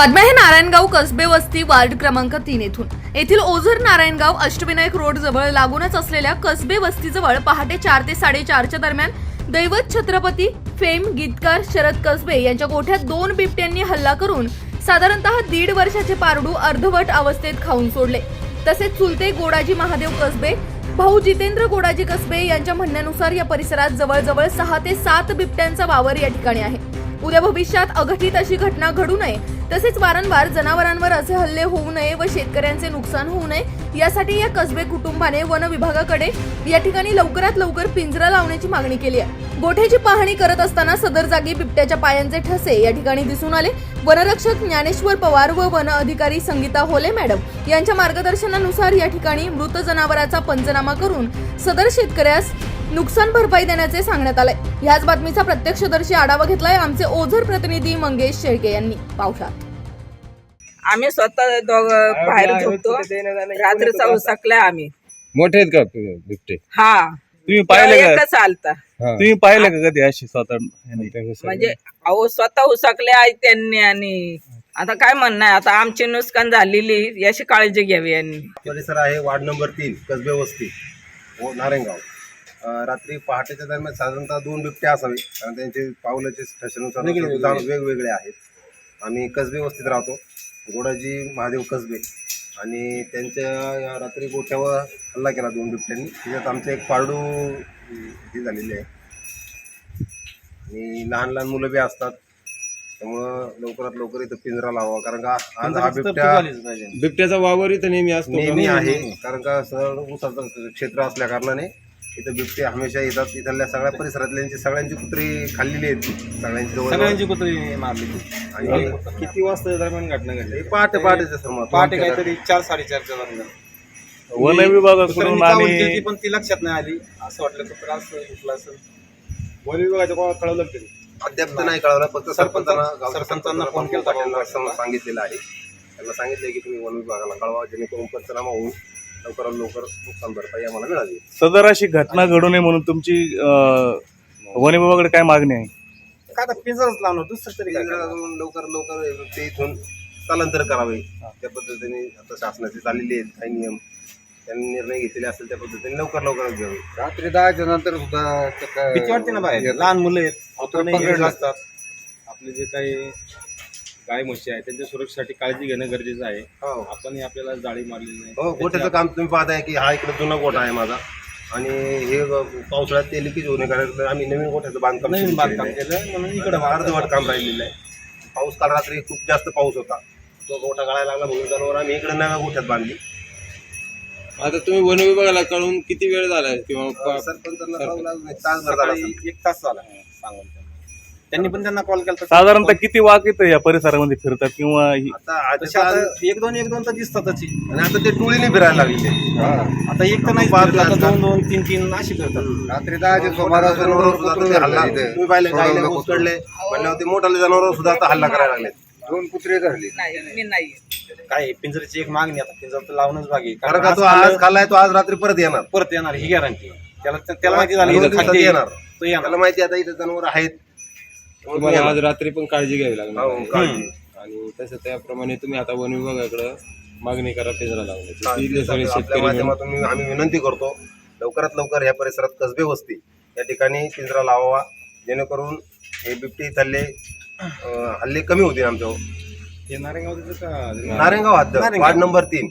बातम्या हे नारायणगाव कसबे वस्ती वार्ड क्रमांक तीन येथून. येथील ओझर नारायणगाव अष्टविनायक रोड जवळ लागूनच असलेल्या कसबे वस्तीजवळ पहाटे चार ते साडेचारच्या दरम्यान दैवत छत्रपती फेम गीतकार शरद कसबे यांच्या गोठ्यात दोन बिबट्यांनी हल्ला करून साधारणतः दीड वर्षाचे पारडू अर्धवट अवस्थेत खाऊन सोडले. तसेच चुलते गोडाजी महादेव कसबे भाऊ जितेंद्र गोडाजी कसबे यांच्या म्हणण्यानुसार या परिसरात जवळजवळ सहा ते सात बिबट्यांचा वावर या ठिकाणी आहे. उद्या भविष्यात अघटित अशी घटना घडू नये तसेच वारंवार जनावरांवर असे हल्ले होऊ नये व शेतकऱ्यांचे नुकसान होऊ नये यासाठी या कसबे कुटुंबाने वन विभागाकडे या ठिकाणी लवकरात लवकर पिंजरा लावण्याची मागणी केली आहे. गोठ्याची पाहणी करत असताना सदर जागी बिबट्याच्या पायांचे ठसे या ठिकाणी दिसून आले. वनरक्षक ज्ञानेश्वर पवार व वन अधिकारी संगीता होले मॅडम यांच्या मार्गदर्शनानुसार या ठिकाणी मृत जनावराचा पंचनामा करून सदर शेतकऱ्यास नुकसान भरपाई देण्याचे सांगण्यात आलंय. ह्याच बातमीचा प्रत्यक्षदर्शी आढावा घेतलाय आमचे ओझर प्रतिनिधी मंगेश शेळके यांनी. पावसात आम्ही स्वतः दोघ बाहेर झोपतो. रात्रीचा उसकलाय आम्ही. मोठे आहेत का बिबटे? हा. तुम्ही पाहिले का? एकच आलता. हा. तुम्ही पाहिले का कधी अशी स्वतः? म्हणजे अहो स्वतः उसकले आहे त्यांनी आणि आता काय म्हणणं आहे आता आमची नुकसान झालेली याची काळजी घ्यावी यांनी. परिसर आहे वार्ड नंबर तीन कसबे वस्ती नारायणगाव. रात्री पहाटेच्या दरम्यान साधारणतः दोन बिबटे असावे कारण त्यांचे पावलाचे ठशानुसार वेगवेगळे आहेत. आम्ही कसबे वस्तीत राहतो. गोडाजी महादेव कसबे. आणि त्यांच्या या रात्री गोठ्यावर हल्ला केला दोन बिबट्यांनी. त्याच्यात आमचं एक पारडू हे झालेले आहे. आणि लहान लहान मुलं बी असतात. त्यामुळं लवकरात लवकर इथं पिंजरा लावा कारण का आज हा बिबट्या बिबट्याचा वावर इथं नेहमी असतो? नेहमी आहे. कारण का सरळ ऊसाचं क्षेत्र असल्या कारणाने इथं बिबटे हमेशा येतात. इथल्या सगळ्या परिसरातल्यांची सगळ्यांची कुत्री खाल्लेली आहेत. ती. सगळ्यांची जवळ सगळ्यांची कुत्री मारली आणि किती वाजता दरम्यान घटना घडली? हे पहाटे पहाटेचं सर मग. पहाटे काहीतरी चार साडेचारच्या दरम्यान. वन विभागाकडून कुत्र्यांनी चावल केली आणि पण ती लक्षात नाही आली. असं वाटलं कुत्रा असं उठलं असं वन विभागाच्या कोणाला कळवलं तरी अद्याप तर नाही कळवलं फक्त सरपंचांना गावच्या सरपंचांना फोन. फोन करून सांगितलेलं आहे. त्यांना सांगितलंय की तुम्ही वन विभागाला कळवा जेणेकरून पंचनामा होऊन लवकरात लवकर नुकसान भरपाई आम्हाला मिळावी सदर अशी घटना घडू नये म्हणून तुमची वन विभागाकडे काय मागणी आहे? काय आता पिंजरच लावणार दुसरं तरी काय? लवकर लवकर ते इथून स्थलांतर करावे. त्या पद्धतीने आता शासनाचे चाललेले आहेत काही नियम. त्यांनी निर्णय घेतलेले असेल त्या पद्धतीने लवकर लवकर घ्यावे रात्री दहाच्या नंतर सुद्धा भीती वाटते ना बाहेर? लहान मुलं आहेत आपण पकडलं. असतात आपले जे काही गाय म्हशी आहेत त्यांच्या सुरक्षेसाठी काळजी घेणं गरजेचं आहे. हो. आपणही आपल्याला जाळी मारलेली नाही. हो गोठ्याचं काम तुम्ही पाहताय की हा इकडे जुना गोठा आहे माझा. आणि हे पावसाळ्यात ते लिकेज होणे कारण आम्ही नवीन गोठ्याचं बांधकाम नवीन बांधकाम आहे. केलं म्हणून इकडे अर्धवट काम राहिलेलं आहे. पाऊस काल रात्री खूप जास्त पाऊस होता. तो गोठा गळायला लागला म्हणून जनावर आम्ही इकडे नव्या गोठ्यात बांधली. आता तुम्ही वन विभागाला कळून किती वेळ झाला किंवा सरपंचांना कळवलं एक तासभर झाला. एक तास झाला सांगून. त्यांना. पण त्यांना कॉल केला साधारणतः किती वाघ इथं या परिसरामध्ये फिरतात किंवा ही- आता तसे आता आता एक दोन एक दोन तर दिसतातच ही. आणि आता ते टोळीने फिरायला लागले आता एक तर नाही आता आजकाल. दोन दोन तीन तीन अशी करतात. रात्री दहाच्या सुमारास जनावरं सुद्धा आता हल्ला तुम्ही पाहिले गायला उचकडले म्हणल्यावर ते मोठाले जनावर सुद्धा आता हल्ला करायला लागले दोन कुत्रे धरले नाही मी नाही. काय आहे, पिंजऱ्याची एक मागणी आता. पिंजरा तर लावणच भागी कारण का तो आज खाल्लाय तो आज रात्री परत येणार. परत येणार ही गॅरंटी त्याला त्याला माहिती झाली दोन इथं दिवसात खाद्य येणार. तो येणार. त्याला माहिती आता इथे जनावर आहेत. तुम्हाला आज रात्री पण काळजी घ्यावी लागणार हो, आहे. काळजी. आणि तसं त्याप्रमाणे तुम्ही आता वन विभागाकडे मागणी करा पिंजरा लावण्याची ती तेच सगळे आपल्या शेतकरी मिळून माध्यमातून मी- आम्ही विनंती करतो लवकरात लवकर या परिसरात कसबे वस्ती या ठिकाणी पिंजरा लावावा जेणेकरून हे बिबटी हल्ले अं, हल्ले कमी होतील आमच्यावर हे नारायणगाव हद्द. वार्ड नंबर तीन